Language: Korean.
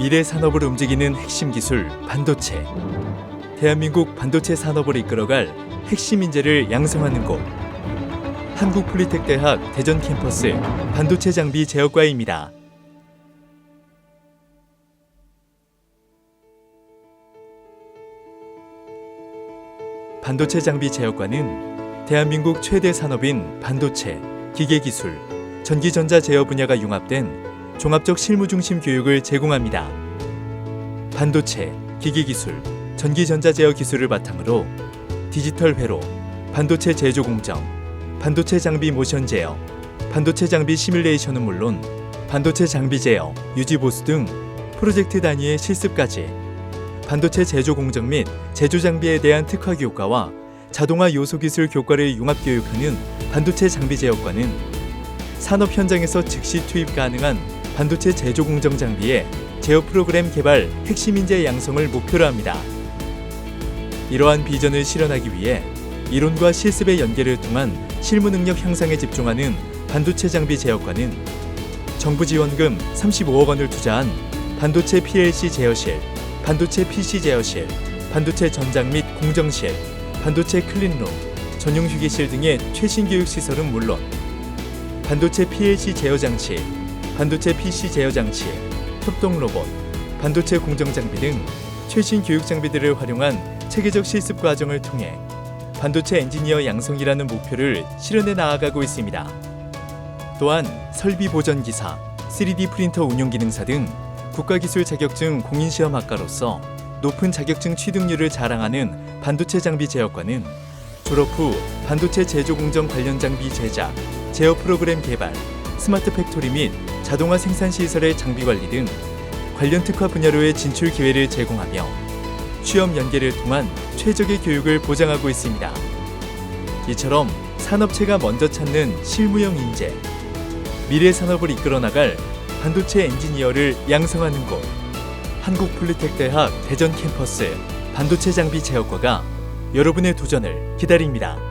미래 산업을 움직이는 핵심 기술 반도체. 대한민국 반도체 산업을 이끌어갈 핵심 인재를 양성하는 곳. 한국폴리텍대학 대전 캠퍼스 반도체 장비 제어과입니다. 반도체 장비 제어과는 대한민국 최대 산업인 반도체, 기계기술, 전기전자 제어 분야가 융합된 종합적 실무 중심 교육을 제공합니다. 반도체, 기기기술, 전기전자 제어 기술을 바탕으로 디지털 회로, 반도체 제조 공정, 반도체 장비 모션 제어, 반도체 장비 시뮬레이션은 물론 반도체 장비 제어, 유지 보수 등 프로젝트 단위의 실습까지 반도체 제조 공정 및 제조 장비에 대한 특화 교과와 자동화 요소 기술 교과를 융합 교육하는 반도체 장비 제어과는 산업 현장에서 즉시 투입 가능한 반도체 제조 공정 장비의 제어 프로그램 개발 핵심 인재 양성을 목표로 합니다. 이러한 비전을 실현하기 위해 이론과 실습의 연계를 통한 실무 능력 향상에 집중하는 반도체 장비 제어과는 정부 지원금 35억 원을 투자한 반도체 PLC 제어실, 반도체 PC 제어실, 반도체 전장 및 공정실, 반도체 클린룸, 전용 휴게실 등의 최신 교육 시설은 물론 반도체 PLC 제어 장치, 반도체 PC 제어 장치, 협동 로봇, 반도체 공정 장비 등 최신 교육 장비들을 활용한 체계적 실습 과정을 통해 반도체 엔지니어 양성이라는 목표를 실현해 나아가고 있습니다. 또한 설비 보전 기사, 3D 프린터 운용 기능사 등 국가기술 자격증 공인시험학과로서 높은 자격증 취득률을 자랑하는 반도체 장비 제어과는 졸업 후 반도체 제조 공정 관련 장비 제작, 제어 프로그램 개발, 스마트 팩토리 및 자동화 생산 시설의 장비 관리 등 관련 특화 분야로의 진출 기회를 제공하며 취업 연계를 통한 최적의 교육을 보장하고 있습니다. 이처럼 산업체가 먼저 찾는 실무형 인재, 미래 산업을 이끌어 나갈 반도체 엔지니어를 양성하는 곳 한국폴리텍대학 대전 캠퍼스 반도체 장비 제어과가 여러분의 도전을 기다립니다.